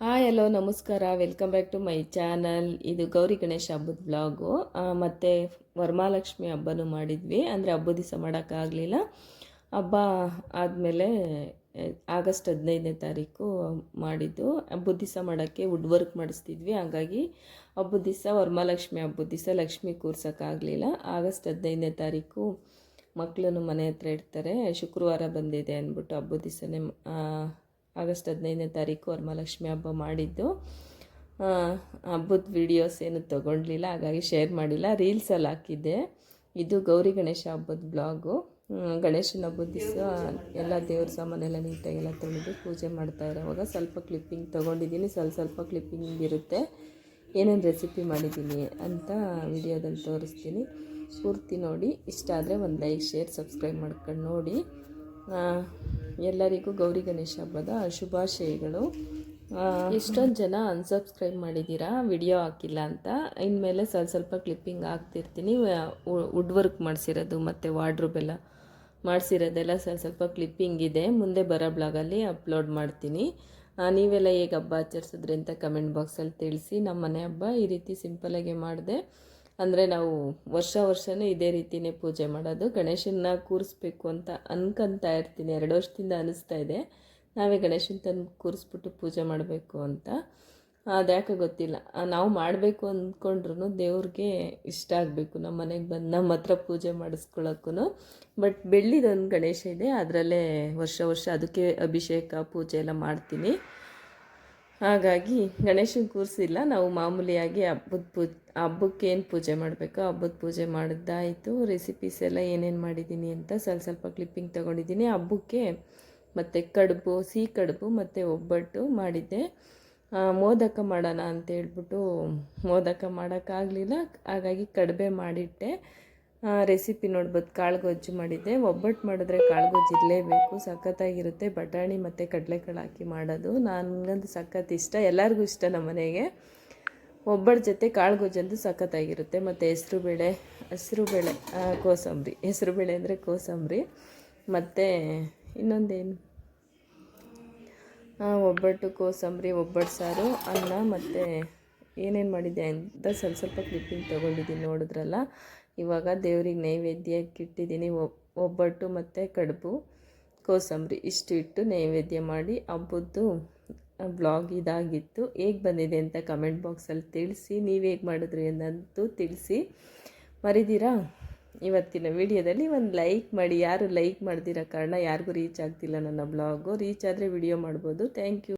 Hi, hello, ನಮಸ್ಕಾರ. Welcome back to my channel ಇದು ಗೌರಿ ಗಣೇಶ ಹಬ್ಬದ ಬ್ಲಾಗು ಮತ್ತು ವರಮಹಾಲಕ್ಷ್ಮಿ ಹಬ್ಬನೂ ಮಾಡಿದ್ವಿ. ಅಂದರೆ ಹಬ್ಬದ ದಿವಸ ಮಾಡೋಕ್ಕಾಗಲಿಲ್ಲ. ಹಬ್ಬ ಆದಮೇಲೆ ಆಗಸ್ಟ್ ಹದಿನೈದನೇ ತಾರೀಕು ಮಾಡಿದ್ದು. ಹಬ್ಬದ ದಿವಸ ಮಾಡೋಕ್ಕೆ ವುಡ್ ವರ್ಕ್ ಮಾಡಿಸ್ತಿದ್ವಿ. ಹಾಗಾಗಿ ಹಬ್ಬದ ದಿವಸ ವರಮಹಾಲಕ್ಷ್ಮಿ ಹಬ್ಬದ ದಿವಸ ಲಕ್ಷ್ಮಿ ಕೂರ್ಸೋಕ್ಕಾಗಲಿಲ್ಲ. ಆಗಸ್ಟ್ ಹದಿನೈದನೇ ತಾರೀಕು ಮಕ್ಕಳನ್ನು ಮನೆ ಹತ್ರ ಇಡ್ತಾರೆ. ಶುಕ್ರವಾರ ಬಂದಿದೆ ಅಂದ್ಬಿಟ್ಟು ಹಬ್ಬದ ದಿವಸನೇ ಆಗಸ್ಟ್ ಹದಿನೈದನೇ ತಾರೀಕು ವರಮಹಾಲಕ್ಷ್ಮಿ ಹಬ್ಬ ಮಾಡಿದ್ದು. ಹಬ್ಬದ ವಿಡಿಯೋಸ್ ಏನು ತೊಗೊಂಡಿಲ್ಲ ಹಾಗಾಗಿ ಶೇರ್ ಮಾಡಿಲ್ಲ ರೀಲ್ಸಲ್ಲಿ ಹಾಕಿದ್ದೆ. ಇದು ಗೌರಿ ಗಣೇಶ ಹಬ್ಬದ ಬ್ಲಾಗು ಗಣೇಶನ ಹಬ್ಬದ ದಿವಸ ಎಲ್ಲ ದೇವ್ರ ಸಾಮಾನೆಲ್ಲ ನೀಟಾಗೆಲ್ಲ ತೊಳೆದು ಪೂಜೆ ಮಾಡ್ತಾ ಇರೋವಾಗ ಸ್ವಲ್ಪ ಕ್ಲಿಪ್ಪಿಂಗ್ ತೊಗೊಂಡಿದ್ದೀನಿ. ಸ್ವಲ್ಪ ಸ್ವಲ್ಪ ಕ್ಲಿಪ್ಪಿಂಗ್ ಇರುತ್ತೆ. ಏನೇನು ರೆಸಿಪಿ ಮಾಡಿದ್ದೀನಿ ಅಂತ ವಿಡಿಯೋದಲ್ಲಿ ತೋರಿಸ್ತೀನಿ. ಪೂರ್ತಿ ನೋಡಿ. ಇಷ್ಟ ಆದರೆ ಒಂದು ಲೈಕ್ ಶೇರ್ ಸಬ್ಸ್ಕ್ರೈಬ್ ಮಾಡ್ಕೊಂಡು ನೋಡಿ. ಎಲ್ಲರಿಗೂ ಗೌರಿ ಗಣೇಶ ಹಬ್ಬದ ಶುಭಾಶಯಗಳು. ಎಷ್ಟೊಂದು ಜನ ಅನ್ಸಬ್ಸ್ಕ್ರೈಬ್ ಮಾಡಿದ್ದೀರಾ ವಿಡಿಯೋ ಹಾಕಿಲ್ಲ ಅಂತ. ಇನ್ಮೇಲೆ ಸ್ವಲ್ಪ ಸ್ವಲ್ಪ ಕ್ಲಿಪ್ಪಿಂಗ್ ಹಾಕ್ತಿರ್ತೀನಿ. ವುಡ್ ವರ್ಕ್ ಮಾಡಿಸಿರೋದು ಮತ್ತು ವಾರ್ಡ್ರೂಬ್ ಎಲ್ಲ ಮಾಡಿಸಿರೋದೆಲ್ಲ ಸ್ವಲ್ಪ ಸ್ವಲ್ಪ ಕ್ಲಿಪ್ಪಿಂಗ್ ಇದೆ. ಮುಂದೆ ಬರೋ ಬ್ಲಾಗಲ್ಲಿ ಅಪ್ಲೋಡ್ ಮಾಡ್ತೀನಿ. ನೀವೆಲ್ಲ ಹೇಗೆ ಹಬ್ಬ ಆಚರಿಸಿದ್ರಿ ಅಂತ ಕಮೆಂಟ್ ಬಾಕ್ಸಲ್ಲಿ ತಿಳಿಸಿ. ನಮ್ಮ ಮನೆ ಹಬ್ಬ ಈ ರೀತಿ ಸಿಂಪಲಾಗೆ ಮಾಡಿದೆ. ಅಂದರೆ ನಾವು ವರ್ಷ ವರ್ಷವೂ ಇದೇ ರೀತಿನೇ ಪೂಜೆ ಮಾಡೋದು. ಗಣೇಶನ್ನ ಕೂರಿಸ್ಬೇಕು ಅಂತ ಅನ್ಕೊಂತಾ ಇರ್ತೀನಿ. ಎರಡು ವರ್ಷದಿಂದ ಅನಿಸ್ತಾ ಇದೆ. ನಾವೇ ಗಣೇಶನ ತಂದು ಕೂರಿಸ್ಬಿಟ್ಟು ಪೂಜೆ ಮಾಡಬೇಕು ಅಂತ. ಅದ್ಯಾಕೆ ಗೊತ್ತಿಲ್ಲ. ನಾವು ಮಾಡಬೇಕು ಅಂದ್ಕೊಂಡ್ರು ದೇವ್ರಿಗೆ ಇಷ್ಟ ಆಗಬೇಕು. ನಮ್ಮ ಮನೆಗೆ ಬಂದು ನಮ್ಮ ಹತ್ರ ಪೂಜೆ ಮಾಡಿಸ್ಕೊಳ್ಳೋಕ್ಕೂ ಬಟ್ ಬೆಳ್ಳಿದೊಂದು ಗಣೇಶ ಇದೆ. ಅದರಲ್ಲೇ ವರ್ಷ ವರ್ಷ ಅದಕ್ಕೆ ಅಭಿಷೇಕ, ಪೂಜೆ ಎಲ್ಲ ಮಾಡ್ತೀನಿ. ಹಾಗಾಗಿ ಗಣೇಶನ ಕೂರಿಸಿಲ್ಲ ನಾವು ಮಾಮೂಲಿಯಾಗಿ ಹಬ್ಬದ ಪೂ, ಹಬ್ಬಕ್ಕೆ ಏನು ಪೂಜೆ ಮಾಡಬೇಕು ಹಬ್ಬದ ಪೂಜೆ ಮಾಡಿದ್ದಾಯಿತು ರೆಸಿಪೀಸ್ ಎಲ್ಲ ಏನೇನು ಮಾಡಿದ್ದೀನಿ ಅಂತ ಸ್ವಲ್ಪ ಸ್ವಲ್ಪ ಕ್ಲಿಪ್ಪಿಂಗ್ ತೊಗೊಂಡಿದ್ದೀನಿ ಹಬ್ಬಕ್ಕೆ ಮತ್ತು ಕಡುಬು, ಸಿಹಿ ಕಡುಬು ಮತ್ತು ಒಬ್ಬಟ್ಟು ಮಾಡಿದ್ದೆ. ಮೋದಕ ಮಾಡೋಣ ಅಂತ ಹೇಳ್ಬಿಟ್ಟು ಮೋದಕ ಮಾಡೋಕ್ಕಾಗಲಿಲ್ಲ. ಹಾಗಾಗಿ ಕಡಿಮೆ ಮಾಡಿಟ್ಟೆ. ರೆಸಿಪಿ ನೋಡ್ಬೋದು. ಕಾಳುಗೊಜ್ಜು ಮಾಡಿದ್ದೆ. ಒಬ್ಬಟ್ಟು ಮಾಡಿದ್ರೆ ಕಾಳು ಗೊಜ್ಜು ಇರಲೇಬೇಕು. ಸಖತ್ತಾಗಿರುತ್ತೆ. ಬಟಾಣಿ ಮತ್ತು ಕಡಲೆಕಾಳು ಹಾಕಿ ಮಾಡೋದು. ನನಗಂತೂ ಸಖತ್ ಇಷ್ಟ. ಎಲ್ಲರಿಗೂ ಇಷ್ಟ ನಮ್ಮ ಮನೆಗೆ. ಒಬ್ಬಟ್ಟು ಜೊತೆ ಕಾಳುಗೊಜ್ಜು ಅಂತೂ ಸಖತ್ತಾಗಿರುತ್ತೆ. ಮತ್ತು ಹೆಸ್ರುಬೇಳೆ ಹೆಸ್ರುಬೇಳೆ ಬೇಳೆ ಕೋಸಂಬರಿ. ಹೆಸ್ರುಬೇಳೆ ಅಂದರೆ ಕೋಸಂಬರಿ. ಮತ್ತು ಇನ್ನೊಂದೇನು? ಒಬ್ಬಟ್ಟು, ಕೋಸಂಬರಿ, ಒಬ್ಬಟ್ಟು ಸಾರು, ಅನ್ನ ಮತ್ತು ಏನೇನು ಮಾಡಿದ್ದೆ ಅಂತ ಸ್ವಲ್ಪ ಸ್ವಲ್ಪ ಕ್ಲಿಪ್ಪಿಂಗ್ ತೊಗೊಂಡಿದ್ದೀನಿ ನೋಡಿದ್ರಲ್ಲ. ಇವಾಗ ದೇವ್ರಿಗೆ ನೈವೇದ್ಯಕ್ಕೆ ಇಟ್ಟಿದ್ದೀನಿ. ಒಬ್- ಒಬ್ಬಟ್ಟು ಮತ್ತು ಕಡುಬು, ಕೋಸಂಬರಿ ಇಷ್ಟು ಇಟ್ಟು ನೈವೇದ್ಯ ಮಾಡಿ ಹಬ್ಬದ್ದು ಬ್ಲಾಗ್ ಇದಾಗಿತ್ತು. ಹೇಗೆ ಬಂದಿದೆ ಅಂತ ಕಮೆಂಟ್ ಬಾಕ್ಸಲ್ಲಿ ತಿಳಿಸಿ. ನೀವು ಹೇಗೆ ಮಾಡಿದ್ರಿ ಅನ್ನೋದು ತಿಳಿಸಿ. ಮರಿದಿರಾ? ಇವತ್ತಿನ ವಿಡಿಯೋದಲ್ಲಿ ಒಂದು ಲೈಕ್ ಮಾಡಿ. ಯಾರು ಲೈಕ್ ಮಾಡ್ದಿರೋ ಕಾರಣ ಯಾರಿಗೂ ರೀಚ್ ಆಗ್ತಿಲ್ಲ ನನ್ನ ಬ್ಲಾಗು. ರೀಚ್ ಆದರೆ ವಿಡಿಯೋ ಮಾಡ್ಬೋದು. Thank you.